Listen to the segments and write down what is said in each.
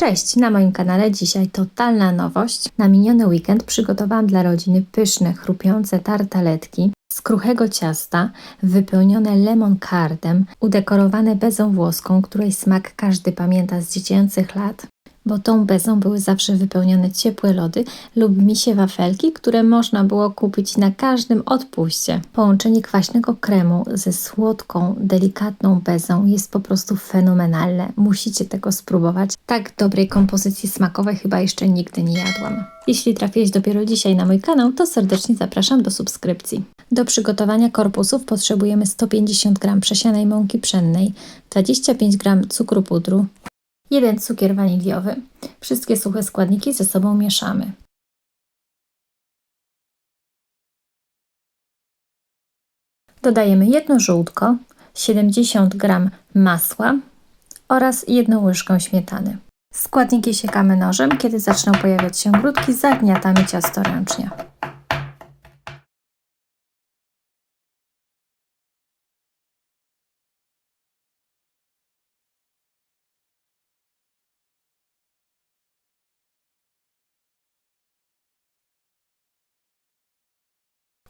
Cześć, na moim kanale dzisiaj totalna nowość. Na miniony weekend przygotowałam dla rodziny pyszne, chrupiące tartaletki z kruchego ciasta, wypełnione lemon cardem, udekorowane bezą włoską, której smak każdy pamięta z dziecięcych lat bo tą bezą były zawsze wypełnione ciepłe lody lub misie wafelki, które można było kupić na każdym odpuście. Połączenie kwaśnego kremu ze słodką, delikatną bezą jest po prostu fenomenalne. Musicie tego spróbować. Tak dobrej kompozycji smakowej chyba jeszcze nigdy nie jadłam. Jeśli trafiłeś dopiero dzisiaj na mój kanał, to serdecznie zapraszam do subskrypcji. Do przygotowania korpusów potrzebujemy 150 g przesianej mąki pszennej, 25 g cukru pudru, 1 cukier waniliowy. Wszystkie suche składniki ze sobą mieszamy. Dodajemy jedno żółtko, 70 g masła oraz jedną łyżkę śmietany. Składniki siekamy nożem. Kiedy zaczną pojawiać się grudki, zagniatamy ciasto ręcznie.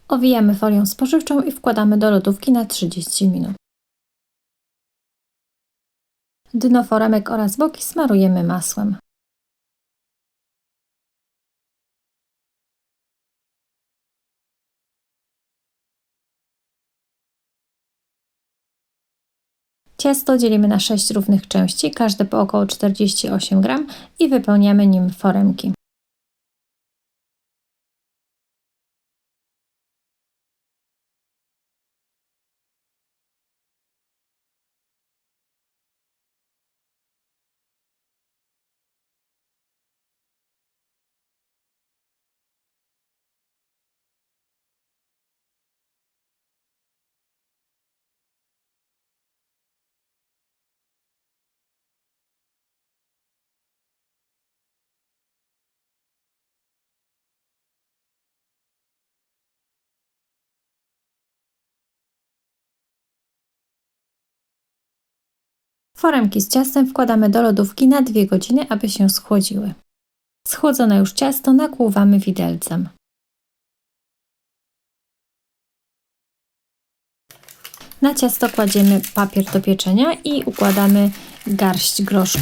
Owijamy folią spożywczą i wkładamy do lodówki na 30 minut. Dno foremek oraz boki smarujemy masłem. Ciasto dzielimy na 6 równych części, każde po około 48 g i wypełniamy nim foremki. Foremki z ciastem wkładamy do lodówki na 2 godziny, aby się schłodziły. Schłodzone już ciasto nakłuwamy widelcem. Na ciasto kładziemy papier do pieczenia i układamy garść groszku.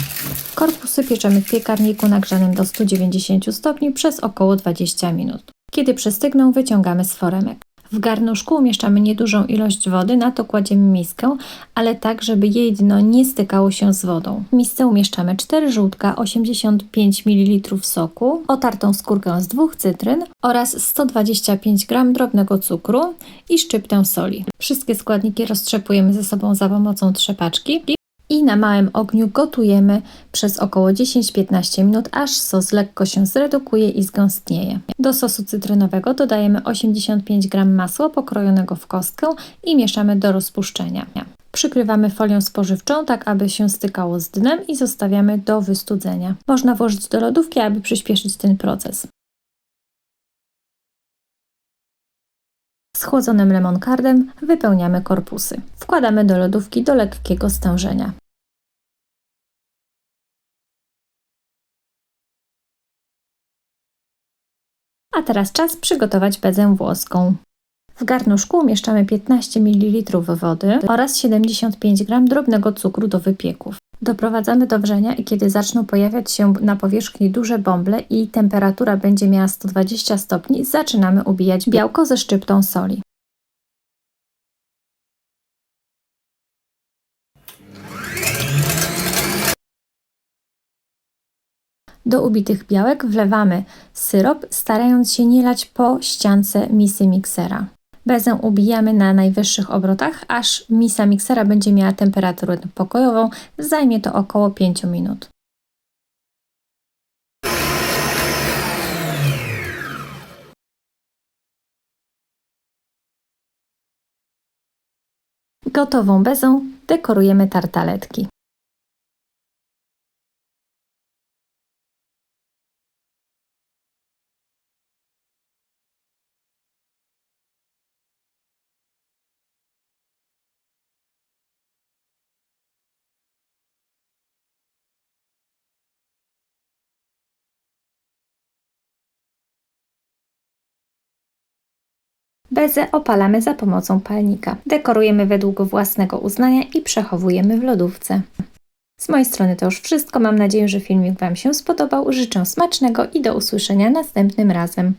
Korpusy pieczemy w piekarniku nagrzanym do 190 stopni przez około 20 minut. Kiedy przestygną, wyciągamy z foremek. W garnuszku umieszczamy niedużą ilość wody, na to kładziemy miskę, ale tak, żeby jej dno nie stykało się z wodą. W misce umieszczamy 4 żółtka, 85 ml soku, otartą skórkę z dwóch cytryn oraz 125 g drobnego cukru i szczyptę soli. Wszystkie składniki roztrzepujemy ze sobą za pomocą trzepaczki i na małym ogniu gotujemy przez około 10-15 minut, aż sos lekko się zredukuje i zgęstnieje. Do sosu cytrynowego dodajemy 85 g masła pokrojonego w kostkę i mieszamy do rozpuszczenia. Przykrywamy folią spożywczą, tak aby się stykało z dnem i zostawiamy do wystudzenia. Można włożyć do lodówki, aby przyspieszyć ten proces. Schłodzonym lemon cardem wypełniamy korpusy. Wkładamy do lodówki do lekkiego stężenia. A teraz czas przygotować bezę włoską. W garnuszku umieszczamy 15 ml wody oraz 75 g drobnego cukru do wypieków. Doprowadzamy do wrzenia i kiedy zaczną pojawiać się na powierzchni duże bąble i temperatura będzie miała 120 stopni, zaczynamy ubijać białko ze szczyptą soli. Do ubitych białek wlewamy syrop, starając się nie lać po ściance misy miksera. Bezę ubijamy na najwyższych obrotach, aż misa miksera będzie miała temperaturę pokojową. Zajmie to około 5 minut. Gotową bezą dekorujemy tartaletki. Bezę opalamy za pomocą palnika. Dekorujemy według własnego uznania i przechowujemy w lodówce. Z mojej strony to już wszystko. Mam nadzieję, że filmik Wam się spodobał. Życzę smacznego i do usłyszenia następnym razem.